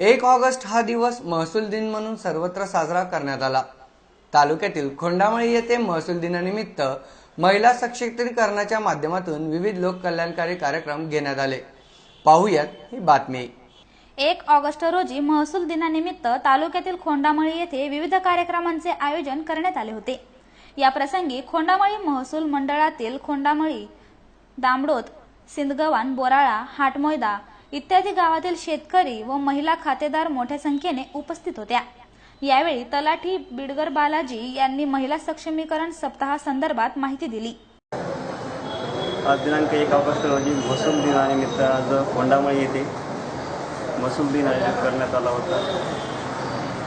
एक ऑगस्ट हा दिवस महसूल दिन म्हणून सर्वत्र साजरा करण्यात आला. तालुक्यातील खोंडामळी येथे महसूल दिनानिमित्त महिला सशक्तीकरणाच्या माध्यमातून विविध लोककल्याणकारी कार्यक्रम घेण्यात आले. पाहूयात ही बातमी. एक ऑगस्ट रोजी महसूल दिनानिमित्त तालुक्यातील खोंडामळी येथे विविध कार्यक्रमांचे आयोजन करण्यात आले होते. या प्रसंगी खोंडामळी महसूल मंडळातील खोंडामळी दामडोत सिंदगवान बोराळा हाटमोयदा इत्यादी गावातील शेतकरी व महिला खातेदार मोठ्या संख्येने उपस्थित होत्या. यावेळी तलाठी बिडगर बालाजी यांनी महिला सक्षमीकरण सप्ताहासंदर्भात माहिती दिली. आज दिनांक एक ऑगस्ट रोजी महसूल दिनानिमित्त आज कोंडामळी येथे महसूल दिन आयोजित करण्यात आला होता.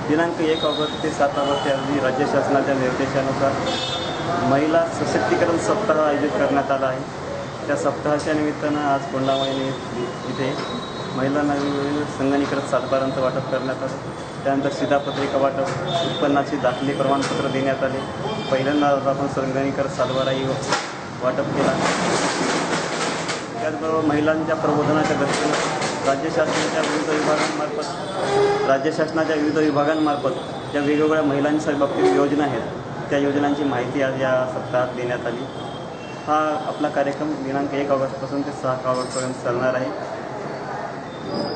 दिनांक एक ऑगस्ट ते सात ऑगस्ट या रोजी राज्य शासनाच्या निर्देशानुसार महिला सशक्तीकरण सप्ताह आयोजित करण्यात आला आहे. त्या सप्ताहाच्या निमित्तानं आज कोंडामळीने महिलांना वेगवेगळे संगणीकृत सातबारांचं वाटप करण्यात आलं. त्यानंतर शिधापत्रिका वाटप उत्पन्नाचे दाखले प्रमाणपत्र देण्यात आले. पहिल्यांदा आपण संगणीकृत सातबाराही वाटप केला. त्याचबरोबर महिलांच्या प्रबोधनाच्या दृष्टीनं राज्य शासनाच्या विविध विभागांमार्फत राज्य शासनाच्या विविध विभागांमार्फत ज्या वेगवेगळ्या महिलांच्या बाबतीत योजना आहेत त्या योजनांची माहिती आज या सप्ताहात देण्यात आली. हा आपला कार्यक्रम दिनांक एक ऑगस्टपासून ते सहा ऑगस्टपर्यंत चालणार आहे.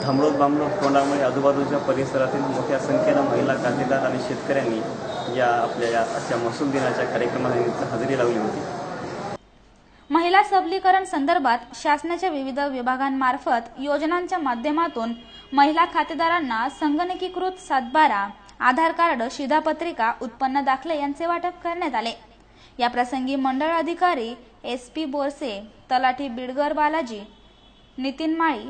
थांबलोत बांबलोत तोंडामुळे आजूबाजूच्या परिसरातील मोठ्या संख्येनं महिला क्रांतीदार आणि शेतकऱ्यांनी या आपल्या या आजच्या महसूल दिनाच्या कार्यक्रमानिमित्त हजेरी लावली होती. महिला सबलीकरण संदर्भात शासनाच्या विविध विभागांमार्फत योजनांच्या माध्यमातून महिला खातेदारांना संगणकीकृत सातबारा आधार कार्ड शिधापत्रिका उत्पन्न दाखले यांचे वाटप करण्यात आले. या प्रसंगी मंडळ अधिकारी एस पी बोरसे तलाठी Bidgar Balaji Nitin Mali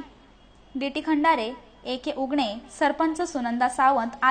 D T Khandare A K Ugane sarpanch Sunanda Sawant आदी